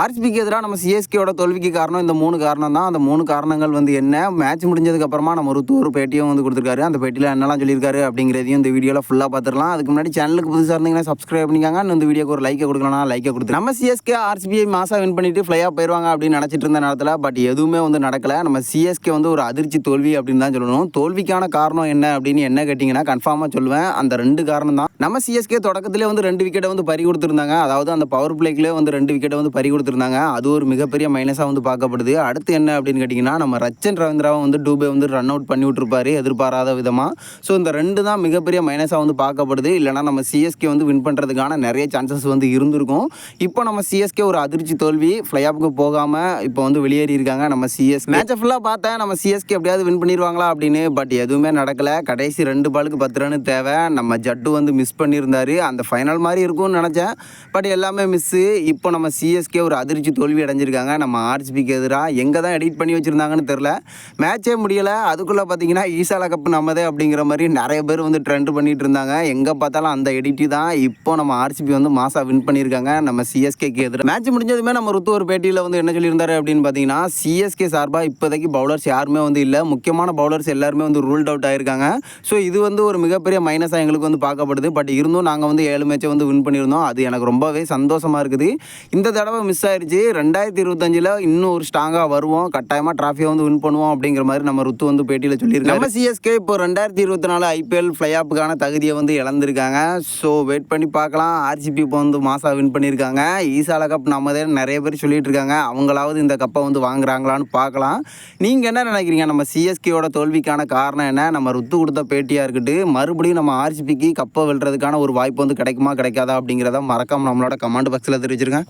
ஆர்சிபிக்கு எதிராக நம்ம சிஎஸ்கேவோட தோல்விக்கு காரணம் இந்த மூணு காரணம் தான் அந்த மூணு காரணங்கள் வந்து என்ன? மேட்ச் முடிஞ்சதுக்கப்புறமா நம்ம ருத்து ஒரு பேட்டியும் வந்து கொடுத்துருக்காரு. அந்த பேட்டியில் என்னெல்லாம் சொல்லியிருக்காரு அப்படிங்கிறதையும் இந்த வீடியோவில் ஃபுல்லாக பார்த்துடலாம். அதுக்கு முன்னாடி சேனலுக்கு புதுசாக இருந்தீங்கன்னா சப்ஸ்கிரைப் பண்ணிக்காங்க. இந்த வீடியோக்கு ஒரு லைக்கை கொடுக்கலாம் லைக்கை கொடுத்து நம்ம சிஎஸ்கே ஆர்சிபிஐ மாதம் வின் பண்ணிட்டு ஃப்ளையாக போயிடுவாங்க அப்படின்னு நினச்சிட்டு இருந்த நேரத்தில் பட் எதுவுமே வந்து நடக்கலை. நம்ம சிஎஸ்கே வந்து ஒரு அதிர்ச்சி தோல்வி அப்படின்னு தான் சொல்லணும். தோல்விக்கான காரணம் என்ன அப்படின்னு என்ன கேட்டிங்கன்னா கன்ஃபார்மாக சொல்லுவேன். அந்த ரெண்டு காரணம் தான் நம்ம சிஎஸ்கே தொடக்கத்திலே வந்து ரெண்டு விக்கெட்டை வந்து பறி கொடுத்துருந்தாங்க. அதாவது அந்த பவர் பிளேக்லேயே வந்து ரெண்டு விக்கெட்டை வந்து பறி கொடுத்துருந்தாங்க. அது ஒரு மிகப்பெரிய மைனஸாக வந்து பார்க்கப்படுது. அடுத்து என்ன அப்படின்னு கேட்டிங்கன்னா நம்ம ரச்சன் ரவீந்திராவை வந்து டூபே வந்து ரன் அவுட் பண்ணி விட்டுருப்பாரு எதிர்பாராத விதமாக ஸோ இந்த ரெண்டு தான் மிகப்பெரிய மைனஸாக வந்து பார்க்கப்படுது. இல்லைனா நம்ம சிஎஸ்கே வந்து வின் பண்ணுறதுக்கான நிறைய சான்சஸ் வந்து இருந்திருக்கும். இப்போ நம்ம சிஎஸ்கே ஒரு அதிர்ச்சி தோல்வி ஃப்ளை ஆஃப்க்கு போகாமல் இப்போ வந்து வெளியேறி இருக்காங்க. நம்ம சிஎஸ் மேட்சை ஃபுல்லாக பார்த்தேன். நம்ம சிஎஸ்கே எப்படியாவது வின் பண்ணிடுவாங்களா அப்படின்னு பட் எதுவுமே நடக்கலை. கடைசி ரெண்டு பாலுக்கு பத்து ரன் தேவை. நம்ம ஜட்டு வந்து மிஸ் பண்ணியிருந்தார். அந்த ஃபைனல் மாதிரி இருக்கும்னு நினச்சேன். பட் எல்லாமே மிஸ்ஸு இப்போ நம்ம சிஎஸ்கே ஒரு அதிர்ச்சி தோல்வி அடைஞ்சிருக்காங்க நம்ம ஆர்சிபிக்கு எதிராக எங்கே தான் எடிட் பண்ணி வச்சுருந்தாங்கன்னு தெரில. மேட்சே முடியலை. அதுக்குள்ளே பார்த்தீங்கன்னா ஈசாலா கப் நம்மதே அப்படிங்கிற மாதிரி நிறைய பேர் வந்து ட்ரெண்ட் பண்ணிட்டு இருந்தாங்க எங்கே பார்த்தாலும் அந்த எடிட்டி தான். இப்போ நம்ம ஆர்சிபி வந்து மாசாக வின் பண்ணியிருக்காங்க நம்ம சிஎஸ்கேக்கு எதிராக மேட்ச் முடிஞ்சதுமே நம்ம ருத்து ஒரு பேட்டியில் வந்து என்ன சொல்லியிருந்தாரு அப்படின்னு பார்த்தீங்கன்னா சிஎஸ்கே சார்பாக இப்போதைக்கு பவுலர்ஸ் யாருமே வந்து இல்லை. முக்கியமான பவுலர்ஸ் எல்லாருமே வந்து ரூல்ட் அவுட் ஆயிருக்காங்க. ஸோ இது வந்து ஒரு மிகப்பெரிய மைனஸாக எங்களுக்கு வந்து பார்க்கப்படுது. பட் இருந்தும் நாங்கள் வந்து ஏழு மேட்சை வந்து வின் பண்ணியிருந்தோம். அது எனக்கு ரொம்பவே சந்தோஷமாக இருக்குது. இந்த தடவை மிஸ் ஆயிருச்சு. ரெண்டாயிரத்தி இருபத்தஞ்சில் இன்னும் ஒரு ஸ்ட்ராங்காக வருவோம். கட்டாயமாக ட்ராஃபியை வந்து வின் பண்ணுவோம் அப்படிங்கிற மாதிரி நம்ம ருத்து வந்து பேட்டியில் சொல்லியிருக்காங்க நம்ம சிஎஸ்கே இப்போ ரெண்டாயிரத்தி இருபத்தி நாலு ஐபிஎல் ஃப்ளை ஆப்புக்கான தகுதியை வந்து இழந்திருக்காங்க. ஸோ வெயிட் பண்ணி பார்க்கலாம். ஆர்சிபி இப்போ வந்து மாசா வின் பண்ணியிருக்காங்க. ஈசால கப் நம்மதே நிறைய பேர் சொல்லிட்டு இருக்காங்க அவங்களாவது இந்த கப்பை வந்து வாங்குறாங்களான்னு பார்க்கலாம். நீங்கள் என்ன நினைக்கிறீங்க? நம்ம சிஎஸ்கேயோட தோல்விக்கான காரணம் என்ன? நம்ம ருத்து கொடுத்த பேட்டியாக இருக்கட்டு மறுபடியும் நம்ம ஆர்சிபிக்கு கப்பை வெல்றதுக்கான ஒரு வாய்ப்பு வந்து கிடைக்குமா கிடைக்காதா அப்படிங்கிறத மறக்காமல் நம்மளோட கமெண்ட் பாக்ஸில் தெரிவிச்சிருக்கேன்